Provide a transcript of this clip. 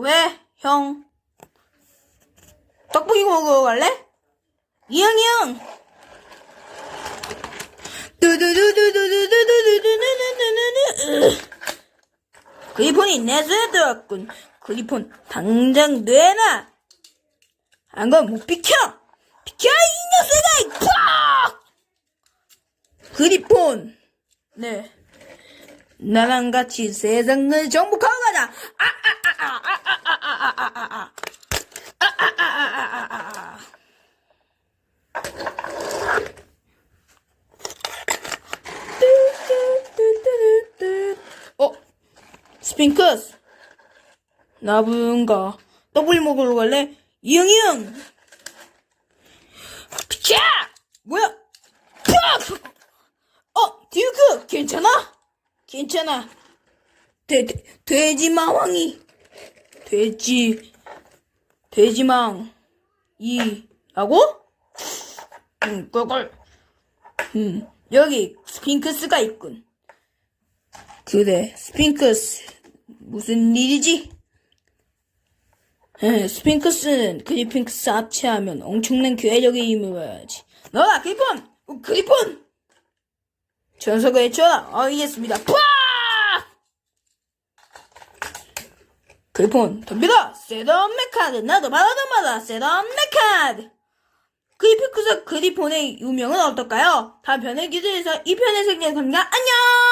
왜, 형? 떡볶이 먹으러 갈래? 이형, 이형! 그리폰이 내 손에 들어왔군. 그리폰 당장 내놔. 안건 못 비켜. 비켜 이 녀석아! 팍! 그리폰. 네. 나랑 같이 세상을 정복하고 가자. 아! 스핑크스. 나분가. 떡볶이 먹으러 갈래? 이형이 형! 피차! 뭐야? 팍! 어, 듀크! 괜찮아? 괜찮아. 돼, 돼, 돼지마왕이. 돼지, 돼지망, 이, 라고? 응, 꿀꿀. 음, 여기 스핑크스가 있군. 그래, 스핑크스. 무슨 일이지? 에, 스핑크스는 그리핑크스 합체하면 엄청난 교회력의 힘을 봐야지. 너라, 그리폰! 어, 그리폰! 전석을 해쳐라. 알겠습니다. 팍! 그리폰, 덤비다! 세던 메카드! 나도 받아dom마다 세던 메카드! 그리핑크스 그리폰의 유명은 어떨까요? 다음 편을 기대해서 이 편의 생략합니다. 안녕!